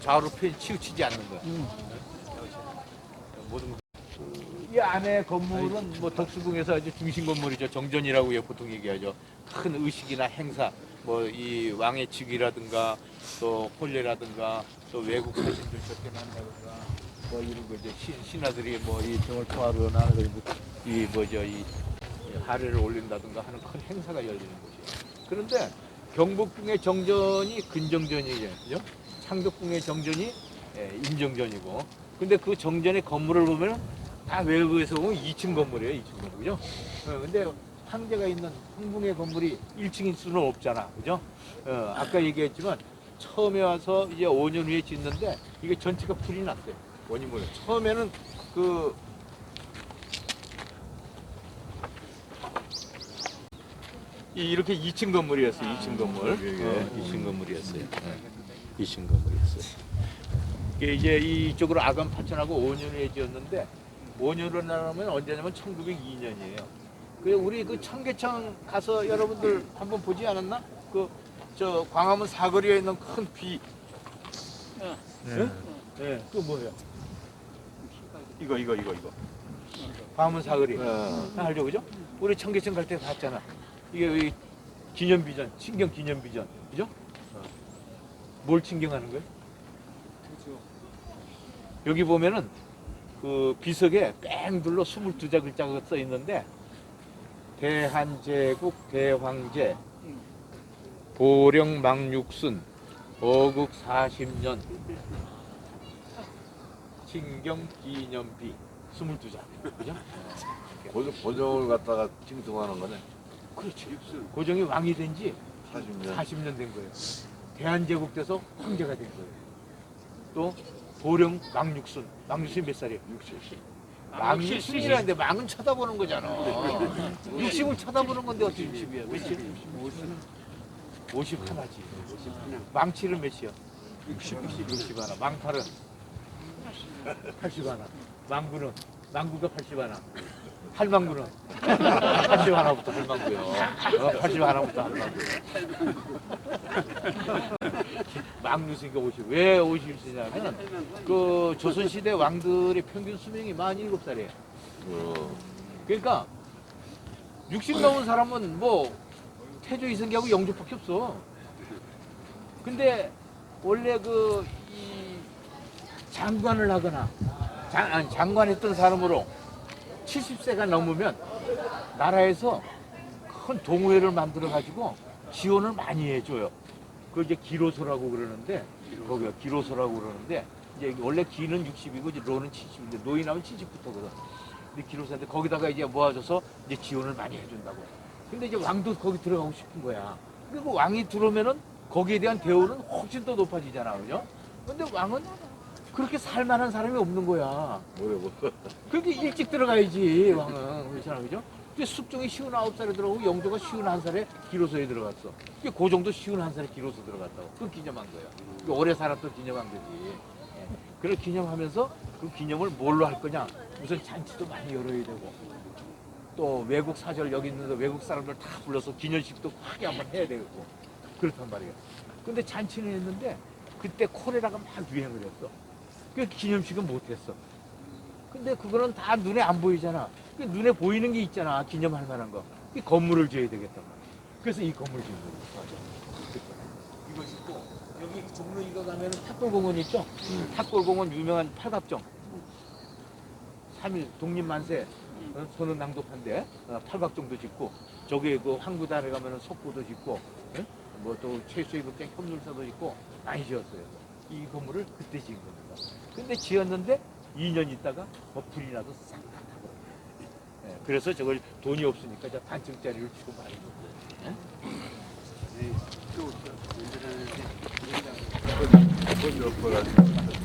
좌우로 편 치우치지 않는 거야. 음. 모든 거. 이 안에 건물은 뭐 덕수궁에서 아주 중심 건물이죠. 정전이라고 예, 보통 얘기하죠. 큰 의식이나 행사, 뭐 이 왕의 즉위라든가 또 혼례라든가 또 외국 사신들 접견한다든가 뭐 이런 거 이제 신, 신하들이 뭐이 등을 토하거나 그리고 이 뭐죠 이 하례를 올린다든가 하는 큰 행사가 열리는 곳이에요. 그런데 경복궁의 정전이 근정전이죠. 창덕궁의 정전이 예, 인정전이고. 근데 그 정전의 건물을 보면 다 외국에서 보면 2층 건물이에요. 2층 건물이죠. 어, 근데 황제가 있는 황궁의 건물이 1층일 수는 없잖아. 그죠? 어, 아까 얘기했지만 처음에 와서 이제 5년 후에 짓는데 이게 전체가 불이 났어요. 원인물로. 처음에는 그 이- 이렇게 2층 건물이었어요. 2층 건물. 예, 2층 건물이었어요. 예, 2층 건물이었어요. 이게 이제 이쪽으로 아간 파천하고 5년 후에 지었는데 5년으로 나누면 언제냐면 1902년이에요. 그 우리 그 청계천 가서 여러분들 한번 보지 않았나? 그 저 광화문 사거리에 있는 큰 비. 네. 네. 그 뭐예요? 이거 이거 이거 이거. 광화문 사거리. 다 알죠, 그죠? 우리 청계천 갈 때 봤잖아. 이게 이 기념비전, 친경 기념비전, 그죠? 어. 뭘 친경하는 거예요? 여기 보면은 그 비석에 뺑 둘러 22자 글자가 써 있는데 대한제국 대황제 보령 망육순 어국 40년 친경 기념비 22자 그죠? 고정, 고정을 갖다가 징송하는 거네. 그렇지 고종이 왕이 된 지 40년. 40년 된 거예요 대한제국 돼서 황제가 된 거예요. 또 보령 망육순. 망육순이 몇 살이에요? 60 망육순이라는데 망은 쳐다보는 거잖아. 60을 쳐다보는 건데 어떻게 60이야 몇이야? 50 하나지. 망치는 몇이야? 60 60 하나. 망팔은? 80 하나. 망구는? 망구가 80 하나. 할망구는 80 하나부터 할망구요 어, 80 하나부터 할망구 망누스니까 50. 왜 50이냐면 그 조선시대 왕들의 평균 수명이 47살이에요. 어. 그러니까 60 넘은 사람은 뭐 태조 이승기하고 영조밖에 없어. 근데 원래 그 이 장관을 하거나 장, 아니, 장관했던 사람으로 70세가 넘으면 나라에서 큰 동호회를 만들어 가지고 지원을 많이 해줘요. 그걸 이제 기로소라고 그러는데 거기가 기로소라고 그러는데 이제 원래 기는 60이고 이제 로는 70인데 노인하면 70부터거든. 근데 기로소인데 거기다가 이제 모아줘서 이제 지원을 많이 해준다고. 근데 이제 왕도 거기 들어가고 싶은 거야. 그리고 왕이 들어오면은 거기에 대한 대우는 훨씬 더 높아지잖아, 그죠? 근데 왕은 그렇게 살만한 사람이 없는 거야. 뭐래 뭐. 그렇게 일찍 들어가야지 왕은 그렇잖아 그죠? 근데 숙종이 쉬운 아홉 살에 들어가고 영조가 쉬운 한 살에 기로소에 들어갔어. 그 고종도 쉬운 한 살에 기로소 들어갔다고. 그 기념한 거야. 그 오래 살았던 기념한 거지. 예. 그걸 기념하면서 그 기념을 뭘로 할 거냐? 우선 잔치도 많이 열어야 되고 또 외국 사절 여기 있는 외국 사람들 다 불러서 기념식도 크게 한번 해야 되겠고 그렇단 말이에요. 근데 잔치는 했는데 그때 콜레라가 막 유행을 했어. 그 기념식은 못했어. 근데 그거는 다 눈에 안 보이잖아. 그 눈에 보이는 게 있잖아. 기념할 만한 거. 이 건물을 지어야 되겠단 말이야. 그래서 이 건물 지은 거야. 이거 짓고 여기 종로 이거 가면은 탁골공원 있죠? 탁골공원 유명한 팔각정. 3일 독립만세 어, 손은 낭독한데 어, 팔각정도 짓고 저기 그 황구단에 가면은 속보도 짓고 뭐 또 최수의 극장 협률사도 짓고 많이 지었어요. 이 건물을 그때 지은 겁니다. 근데 지었는데 2년 있다가 뭐 불이 나서 싹다 타버려. 예, 그래서 저걸 돈이 없으니까 저 단층짜리를 치고 말는 거예요. 몇 거라.